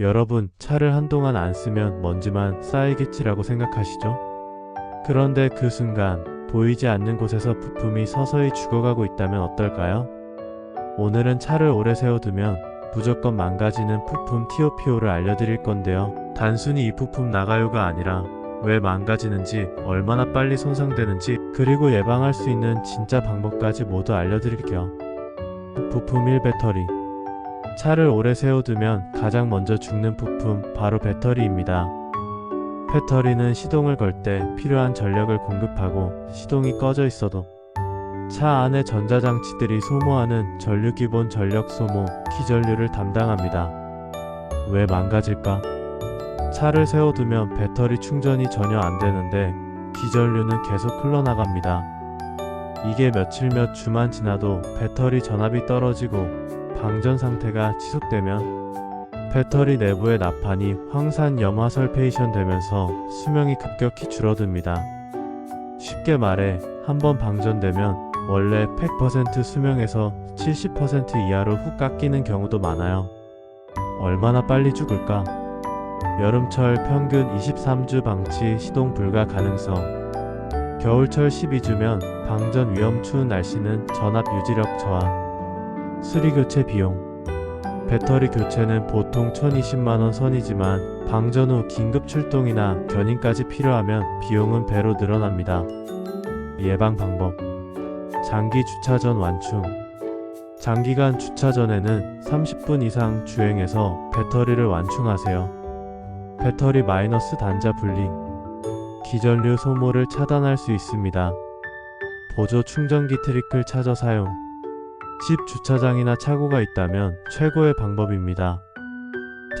여러분, 차를 한동안 안 쓰면 먼지만 쌓이겠지라고 생각하시죠? 그런데 그 순간 보이지 않는 곳에서 부품이 서서히 죽어가고 있다면 어떨까요? 오늘은 차를 오래 세워두면 무조건 망가지는 부품 TOPO를 알려드릴 건데요. 단순히 이 부품 나가요가 아니라 왜 망가지는지, 얼마나 빨리 손상되는지, 그리고 예방할 수 있는 진짜 방법까지 모두 알려드릴게요. 부품 1 배터리. 차를 오래 세워두면 가장 먼저 죽는 부품 바로 배터리입니다. 배터리는 시동을 걸 때 필요한 전력을 공급하고 시동이 꺼져 있어도 차 안의 전자장치들이 소모하는 전류 기본 전력 소모, 기전류를 담당합니다. 왜 망가질까? 차를 세워두면 배터리 충전이 전혀 안 되는데 기전류는 계속 흘러나갑니다. 이게 며칠 몇 주만 지나도 배터리 전압이 떨어지고 방전 상태가 지속되면 배터리 내부의 나판이 황산 염화 설페이션 되면서 수명이 급격히 줄어듭니다. 쉽게 말해 한번 방전되면 원래 100% 수명에서 70% 이하로 훅 깎이는 경우도 많아요. 얼마나 빨리 죽을까? 여름철 평균 23주 방치 시동 불가 가능성. 겨울철 12주면 방전 위험 추운 날씨는 전압 유지력 저하. 수리 교체 비용. 배터리 교체는 보통 1020만원 선이지만 방전 후 긴급 출동이나 견인까지 필요하면 비용은 배로 늘어납니다. 예방 방법. 장기 주차 전 완충. 장기간 주차 전에는 30분 이상 주행해서 배터리를 완충하세요. 배터리 마이너스 단자 분리. 기전류 소모를 차단할 수 있습니다. 보조 충전기 트리클 차저 사용. 집 주차장이나 차고가 있다면 최고의 방법입니다.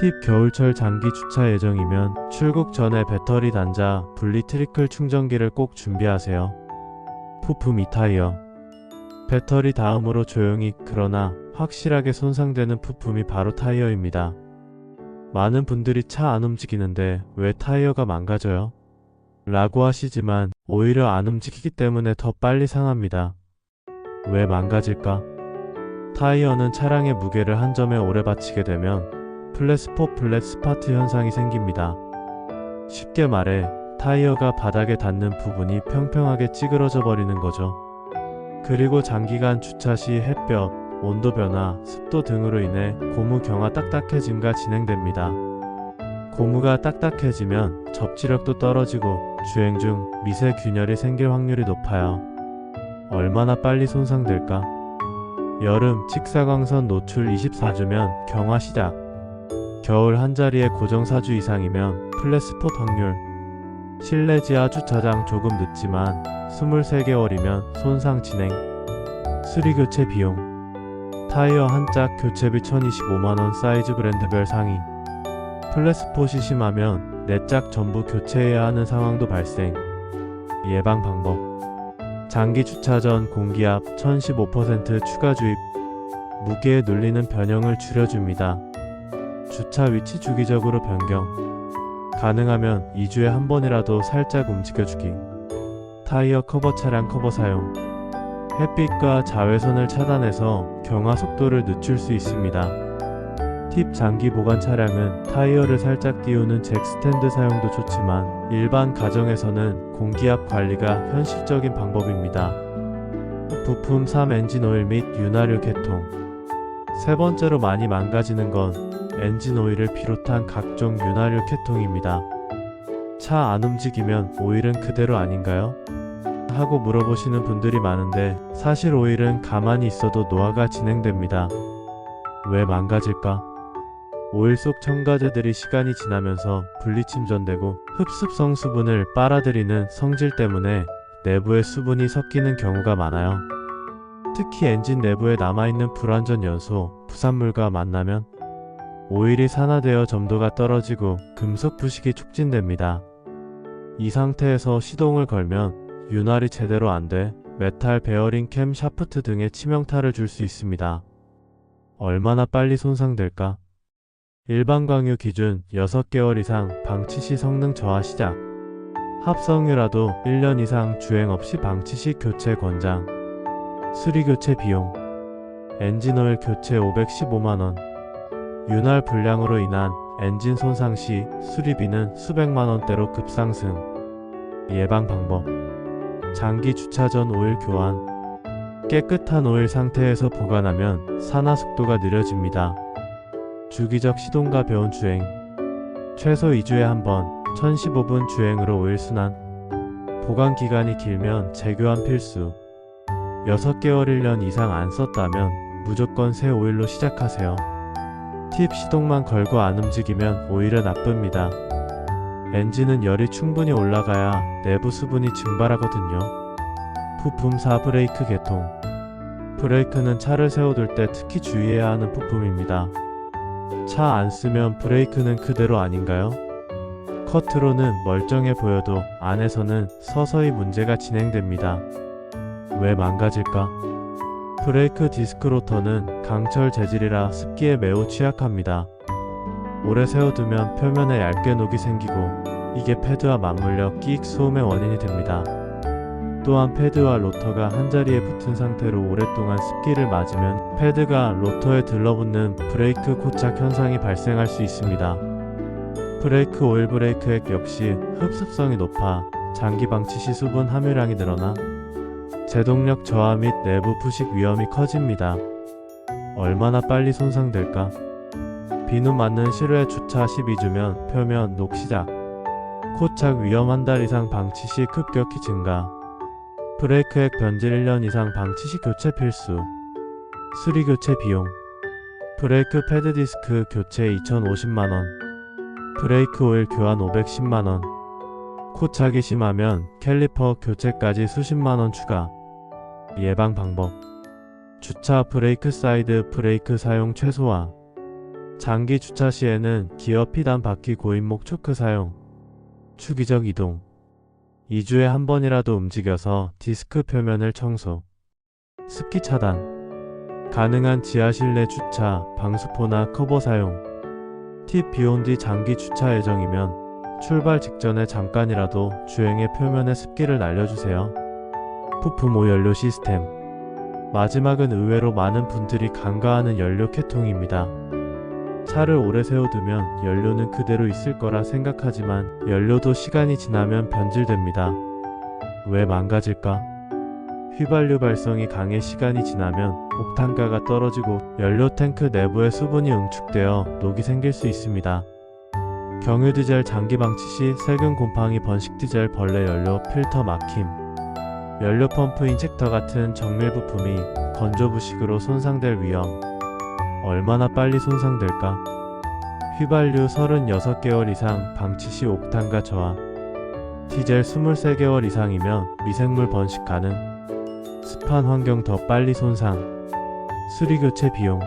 팁 겨울철 장기 주차 예정이면 출국 전에 배터리 단자 분리 트리클 충전기를 꼭 준비하세요. 부품 2타이어 배터리 다음으로 조용히 그러나 확실하게 손상되는 부품이 바로 타이어입니다. 많은 분들이 차 안 움직이는데 왜 타이어가 망가져요? 라고 하시지만 오히려 안 움직이기 때문에 더 빨리 상합니다. 왜 망가질까? 타이어는 차량의 무게를 한 점에 오래 받치게 되면 플랫스포 플랫 스파트 현상이 생깁니다. 쉽게 말해 타이어가 바닥에 닿는 부분이 평평하게 찌그러져 버리는 거죠. 그리고 장기간 주차 시 햇볕, 온도 변화, 습도 등으로 인해 고무 경화 딱딱해짐과 진행됩니다. 고무가 딱딱해지면 접지력도 떨어지고 주행 중 미세 균열이 생길 확률이 높아요. 얼마나 빨리 손상될까? 여름 직사광선 노출 24주면 경화 시작. 겨울 한 자리에 고정 4주 이상이면 플랫스폿 확률. 실내 지하 주차장 조금 늦지만 23개월이면 손상 진행. 수리 교체 비용. 타이어 한 짝 교체비 1025만원 사이즈 브랜드별 상위. 플랫스폿이 심하면 네 짝 전부 교체해야 하는 상황도 발생. 예방 방법. 장기 주차 전 공기압 1015% 추가 주입. 무게에 눌리는 변형을 줄여줍니다. 주차 위치 주기적으로 변경. 가능하면 2주에 한 번이라도 살짝 움직여주기. 타이어 커버 차량 커버 사용. 햇빛과 자외선을 차단해서 경화 속도를 늦출 수 있습니다. 팁 장기 보관 차량은 타이어를 살짝 띄우는 잭 스탠드 사용도 좋지만 일반 가정에서는 공기압 관리가 현실적인 방법입니다. 부품 3 엔진 오일 및 윤활유 개통. 세 번째로 많이 망가지는 건 엔진 오일을 비롯한 각종 윤활유 개통입니다. 차 안 움직이면 오일은 그대로 아닌가요? 하고 물어보시는 분들이 많은데 사실 오일은 가만히 있어도 노화가 진행됩니다. 왜 망가질까? 오일 속 첨가제들이 시간이 지나면서 분리침전되고 흡습성 수분을 빨아들이는 성질 때문에 내부의 수분이 섞이는 경우가 많아요. 특히 엔진 내부에 남아있는 불완전 연소, 부산물과 만나면 오일이 산화되어 점도가 떨어지고 금속 부식이 촉진됩니다. 이 상태에서 시동을 걸면 윤활이 제대로 안 돼 메탈 베어링 캠 샤프트 등에 치명타를 줄 수 있습니다. 얼마나 빨리 손상될까? 일반 강유 기준 6개월 이상 방치 시 성능 저하 시작. 합성유라도 1년 이상 주행 없이 방치 시 교체 권장. 수리 교체 비용. 엔진오일 교체 515만원. 윤활 불량으로 인한 엔진 손상 시 수리비는 수백만 원대로 급상승. 예방 방법. 장기 주차 전 오일 교환. 깨끗한 오일 상태에서 보관하면 산화 속도가 느려집니다. 주기적 시동과 배운 주행. 최소 2주에 한 번, 1015분 주행으로 오일 순환. 보관 기간이 길면 재교환 필수. 6개월 1년 이상 안 썼다면 무조건 새 오일로 시작하세요. 팁 시동만 걸고 안 움직이면 오히려 나쁩니다. 엔진은 열이 충분히 올라가야 내부 수분이 증발하거든요. 부품 4 브레이크 개통. 브레이크는 차를 세워둘 때 특히 주의해야 하는 부품입니다. 차 안 쓰면 브레이크는 그대로 아닌가요? 겉으로는 멀쩡해 보여도 안에서는 서서히 문제가 진행됩니다. 왜 망가질까? 브레이크 디스크 로터는 강철 재질이라 습기에 매우 취약합니다. 오래 세워두면 표면에 얇게 녹이 생기고 이게 패드와 맞물려 끼익 소음의 원인이 됩니다. 또한 패드와 로터가 한자리에 붙은 상태로 오랫동안 습기를 맞으면 패드가 로터에 들러붙는 브레이크 코착 현상이 발생할 수 있습니다. 브레이크 오일 브레이크 액 역시 흡습성이 높아 장기 방치 시 수분 함유량이 늘어나 제동력 저하 및 내부 부식 위험이 커집니다. 얼마나 빨리 손상될까? 비누 맞는 실외 주차 12주면 표면 녹 시작. 코착 위험 한 달 이상 방치 시 급격히 증가. 브레이크액 변질 1년 이상 방치 시 교체 필수. 수리 교체 비용. 브레이크 패드 디스크 교체 2,050만원. 브레이크 오일 교환 510만원. 코착이 심하면 캘리퍼 교체까지 수십만원 추가. 예방 방법. 주차 브레이크 사이드 브레이크 사용 최소화. 장기 주차 시에는 기어 피단 바퀴 고인목 초크 사용. 추기적 이동. 2주에 한 번이라도 움직여서 디스크 표면을 청소. 습기 차단. 가능한 지하 실내 주차, 방수포나 커버 사용. 팁 비온 뒤 장기 주차 예정이면 출발 직전에 잠깐이라도 주행의 표면에 습기를 날려주세요. 부품 오연료 시스템. 마지막은 의외로 많은 분들이 간과하는 연료 개통입니다. 차를 오래 세워두면 연료는 그대로 있을 거라 생각하지만 연료도 시간이 지나면 변질됩니다. 왜 망가질까? 휘발유 발성이 강해 시간이 지나면 옥탄가가 떨어지고 연료 탱크 내부에 수분이 응축되어 녹이 생길 수 있습니다. 경유 디젤 장기 방치 시 세균 곰팡이 번식 디젤 벌레 연료 필터 막힘 연료 펌프 인젝터 같은 정밀 부품이 건조 부식으로 손상될 위험 얼마나 빨리 손상될까? 휘발유 36개월 이상 방치 시 옥탄가 저하. 디젤 23개월 이상이면 미생물 번식 가능. 습한 환경 더 빨리 손상. 수리 교체 비용.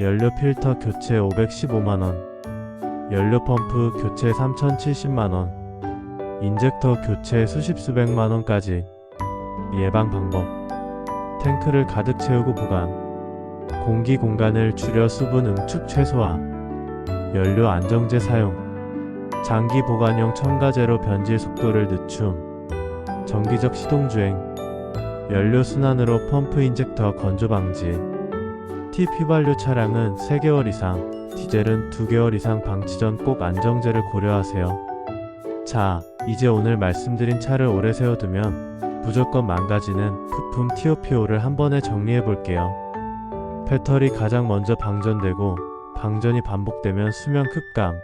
연료 필터 교체 515만원. 연료 펌프 교체 3,070만원. 인젝터 교체 수십 수백만원까지. 예방 방법. 탱크를 가득 채우고 보관 공기 공간을 줄여 수분 응축 최소화 연료 안정제 사용 장기 보관용 첨가제로 변질 속도를 늦춤 정기적 시동 주행 연료 순환으로 펌프 인젝터 건조 방지 팁 휘발유 차량은 3개월 이상 디젤은 2개월 이상 방치 전 꼭 안정제를 고려하세요. 자, 이제 오늘 말씀드린 차를 오래 세워두면 무조건 망가지는 부품 TOPO를 한 번에 정리해 볼게요. 배터리 가장 먼저 방전되고 방전이 반복되면 수명 급감,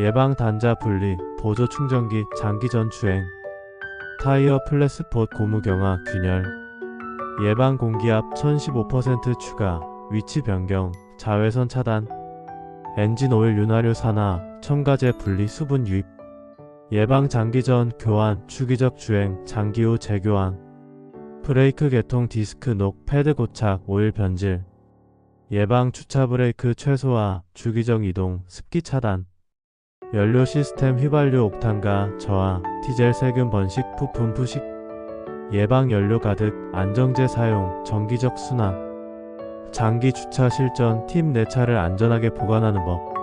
예방 단자 분리, 보조 충전기 장기 전 주행, 타이어 플랫 스폿 고무 경화 균열, 예방 공기압 1015% 추가, 위치 변경, 자외선 차단, 엔진 오일 윤활유 산화, 첨가제 분리 수분 유입, 예방 장기 전 교환, 주기적 주행, 장기 후 재교환, 브레이크 개통 디스크 녹, 패드 고착, 오일 변질, 예방 주차 브레이크 최소화, 주기적 이동, 습기 차단, 연료 시스템 휘발유 옥탄가 저하, 디젤 세균 번식, 부품 부식, 예방 연료 가득, 안정제 사용, 정기적 순환, 장기 주차 실전 팀 내 차를 안전하게 보관하는 법.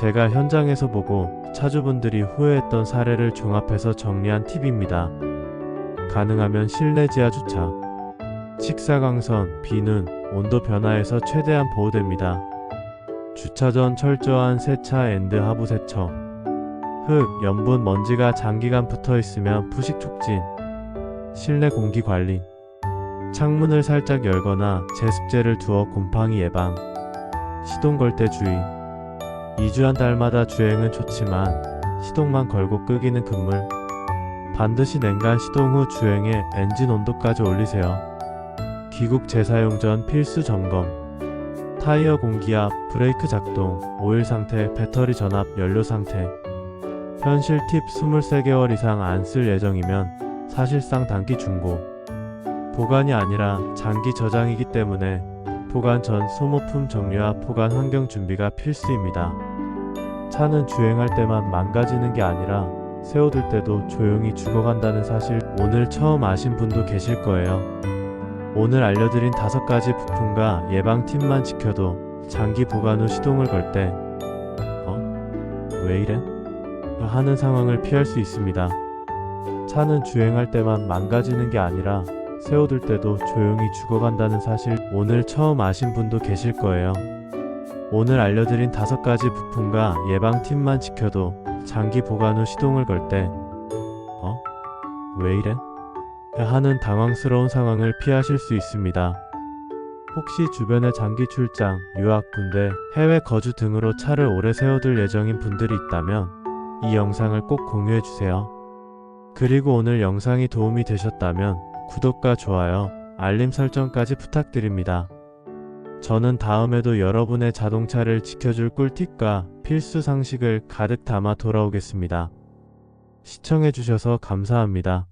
제가 현장에서 보고 차주분들이 후회했던 사례를 종합해서 정리한 팁입니다. 가능하면 실내 지하 주차. 식사광선, 비는 온도 변화에서 최대한 보호됩니다. 주차 전 철저한 세차 앤드 하부 세척. 흙, 염분, 먼지가 장기간 붙어 있으면 푸식 촉진. 실내 공기 관리. 창문을 살짝 열거나 제습제를 두어 곰팡이 예방. 시동 걸 때 주의. 2주 한 달마다 주행은 좋지만 시동만 걸고 끄기는 금물. 반드시 냉간 시동 후 주행에 엔진 온도까지 올리세요. 귀국 재사용 전 필수 점검. 타이어 공기압, 브레이크 작동, 오일 상태, 배터리 전압, 연료 상태. 현실 팁 23개월 이상 안 쓸 예정이면 사실상 단기 중고. 보관이 아니라 장기 저장이기 때문에 보관 전 소모품 정리와 보관 환경 준비가 필수입니다. 차는 주행할 때만 망가지는 게 아니라 세워둘 때도 조용히 죽어간다는 사실 오늘 처음 아신 분도 계실 거예요. 오늘 알려드린 다섯 가지 부품과 예방 팁만 지켜도 장기 보관 후 시동을 걸 때, 어? 왜 이래? 하는 상황을 피할 수 있습니다. 차는 주행할 때만 망가지는 게 아니라 세워둘 때도 조용히 죽어간다는 사실 오늘 처음 아신 분도 계실 거예요. 오늘 알려드린 다섯 가지 부품과 예방 팁만 지켜도 장기 보관 후 시동을 걸 때, 어? 왜 이래? 하는 당황스러운 상황을 피하실 수 있습니다. 혹시 주변에 장기 출장, 유학, 군대, 해외 거주 등으로 차를 오래 세워둘 예정인 분들이 있다면 이 영상을 꼭 공유해 주세요. 그리고 오늘 영상이 도움이 되셨다면 구독과 좋아요, 알림 설정까지 부탁드립니다. 저는 다음에도 여러분의 자동차를 지켜줄 꿀팁과 필수 상식을 가득 담아 돌아오겠습니다. 시청해주셔서 감사합니다.